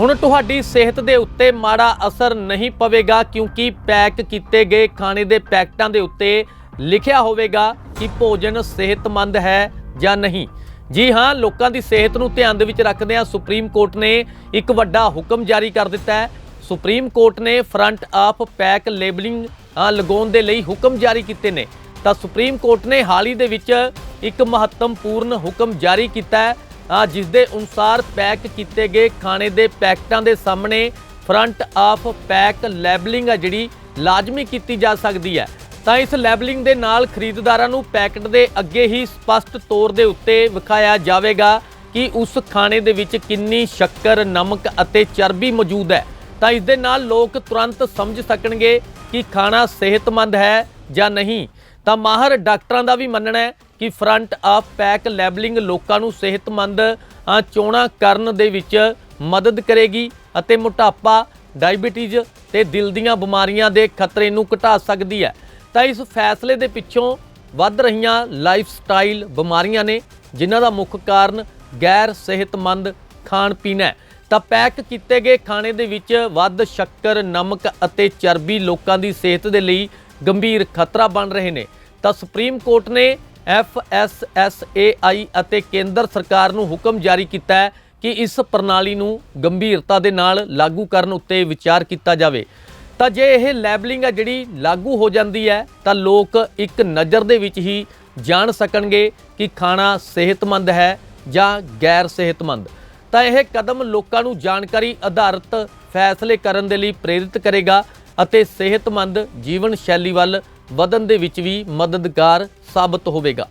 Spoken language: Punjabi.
ਹੁਣ ਤੁਹਾਡੀ ਸਿਹਤ ਦੇ ਉੱਤੇ ਮਾੜਾ ਅਸਰ ਨਹੀਂ ਪਵੇਗਾ ਕਿਉਂਕਿ ਪੈਕ ਕੀਤੇ ਗਏ ਖਾਣੇ ਦੇ ਪੈਕਟਾਂ ਦੇ ਉੱਤੇ ਲਿਖਿਆ ਹੋਵੇਗਾ ਕਿ ਭੋਜਨ ਸਿਹਤਮੰਦ ਹੈ ਜਾਂ ਨਹੀਂ। ਜੀ ਹਾਂ, ਲੋਕਾਂ ਦੀ ਸਿਹਤ ਨੂੰ ਧਿਆਨ ਦੇ ਵਿੱਚ ਰੱਖਦਿਆਂ ਸੁਪਰੀਮ ਕੋਰਟ ਨੇ ਇੱਕ ਵੱਡਾ ਹੁਕਮ ਜਾਰੀ ਕਰ ਦਿੱਤਾ ਹੈ। ਸੁਪਰੀਮ ਕੋਰਟ ਨੇ ਫਰੰਟ ਆਫ ਪੈਕ ਲੇਬਲਿੰਗ ਲਗਾਉਣ ਦੇ ਲਈ ਹੁਕਮ ਜਾਰੀ ਕੀਤੇ ਨੇ। ਤਾਂ ਸੁਪਰੀਮ ਕੋਰਟ ਨੇ ਹਾਲ ਹੀ ਦੇ ਵਿੱਚ ਇੱਕ ਮਹੱਤਵਪੂਰਨ ਹੁਕਮ ਜਾਰੀ ਕੀਤਾ ਹੈ। ਜਿਸ ਦੇ ਅਨੁਸਾਰ ਪੈਕ ਕੀਤੇ ਗਏ ਖਾਣੇ ਦੇ ਪੈਕਟਾਂ ਦੇ ਸਾਹਮਣੇ ਫਰੰਟ ਆਫ ਪੈਕ ਲੈਬਲਿੰਗ ਆ ਜਿਹੜੀ ਲਾਜ਼ਮੀ ਕੀਤੀ ਜਾ ਸਕਦੀ ਹੈ। ਤਾਂ ਇਸ ਲੈਬਲਿੰਗ ਦੇ ਨਾਲ ਖਰੀਦਦਾਰਾਂ ਨੂੰ ਪੈਕਟ ਦੇ ਅੱਗੇ ਹੀ ਸਪਸ਼ਟ ਤੌਰ ਦੇ ਉੱਤੇ ਵਿਖਾਇਆ ਜਾਵੇਗਾ ਕਿ ਉਸ ਖਾਣੇ ਦੇ ਵਿੱਚ ਕਿੰਨੀ ਸ਼ੱਕਰ, ਨਮਕ ਅਤੇ ਚਰਬੀ ਮੌਜੂਦ ਹੈ। ਤਾਂ ਇਸ ਦੇ ਨਾਲ ਲੋਕ ਤੁਰੰਤ ਸਮਝ ਸਕਣਗੇ ਕਿ ਖਾਣਾ ਸਿਹਤਮੰਦ ਹੈ ਜਾਂ ਨਹੀਂ। ਤਾਂ ਮਾਹਰ ਡਾਕਟਰਾਂ ਦਾ ਵੀ ਮੰਨਣਾ ਹੈ ਕਿ ਫਰੰਟ ਆਫ ਪੈਕ ਲੈਬਲਿੰਗ ਲੋਕਾਂ ਨੂੰ ਸਿਹਤਮੰਦ ਚੋਣਾਂ ਕਰਨ ਦੇ ਵਿੱਚ ਮਦਦ ਕਰੇਗੀ ਅਤੇ ਮੋਟਾਪਾ ਡਾਇਬੀਟੀਜ਼ ਤੇ ਦਿਲ ਦੀਆਂ ਬਿਮਾਰੀਆਂ ਦੇ ਖਤਰੇ ਨੂੰ ਘਟਾ ਸਕਦੀ ਹੈ। ਤਾਂ ਇਸ ਫੈਸਲੇ ਦੇ ਪਿੱਛੋਂ ਵੱਧ ਰਹੀਆਂ ਲਾਈਫ ਸਟਾਈਲ ਬਿਮਾਰੀਆਂ ਨੇ, ਜਿਨ੍ਹਾਂ ਦਾ ਮੁੱਖ ਕਾਰਨ ਗੈਰ ਸਿਹਤਮੰਦ ਖਾਣ ਪੀਣ ਹੈ। ਤਾਂ ਪੈਕ ਕੀਤੇ ਗਏ ਖਾਣੇ ਦੇ ਵਿੱਚ ਵੱਧ ਸ਼ੱਕਰ, ਨਮਕ ਅਤੇ ਚਰਬੀ ਲੋਕਾਂ ਦੀ ਸਿਹਤ ਦੇ ਲਈ ਗੰਭੀਰ ਖਤਰਾ ਬਣ ਰਹੇ ਨੇ। ਤਾਂ ਸੁਪਰੀਮ ਕੋਰਟ ਨੇ FSSAI ਅਤੇ ਕੇਂਦਰ ਸਰਕਾਰ ਨੂੰ ਹੁਕਮ ਜਾਰੀ ਕੀਤਾ ਹੈ ਕਿ ਇਸ ਪ੍ਰਣਾਲੀ ਨੂੰ ਗੰਭੀਰਤਾ ਦੇ ਨਾਲ ਲਾਗੂ ਕਰਨ ਉੱਤੇ ਵਿਚਾਰ ਕੀਤਾ ਜਾਵੇ। ਤਾਂ ਜੇ ਇਹ ਲੈਬਲਿੰਗ ਹੈ ਜਿਹੜੀ ਲਾਗੂ ਹੋ ਜਾਂਦੀ ਹੈ, ਤਾਂ ਲੋਕ ਇੱਕ ਨਜ਼ਰ ਦੇ ਵਿੱਚ ਹੀ ਜਾਣ ਸਕਣਗੇ ਕਿ ਖਾਣਾ ਸਿਹਤਮੰਦ ਹੈ ਜਾਂ ਗੈਰ ਸਿਹਤਮੰਦ। ਤਾਂ ਇਹ ਕਦਮ ਲੋਕਾਂ ਨੂੰ ਜਾਣਕਾਰੀ ਆਧਾਰਿਤ ਫੈਸਲੇ ਕਰਨ ਦੇ ਲਈ ਪ੍ਰੇਰਿਤ ਕਰੇਗਾ ਅਤੇ ਸਿਹਤਮੰਦ ਜੀਵਨ ਸ਼ੈਲੀ ਵੱਲ ਵਧਣ ਦੇ ਵਿੱਚ ਵੀ ਮਦਦਗਾਰ ਸਾਬਤ ਹੋਵੇਗਾ।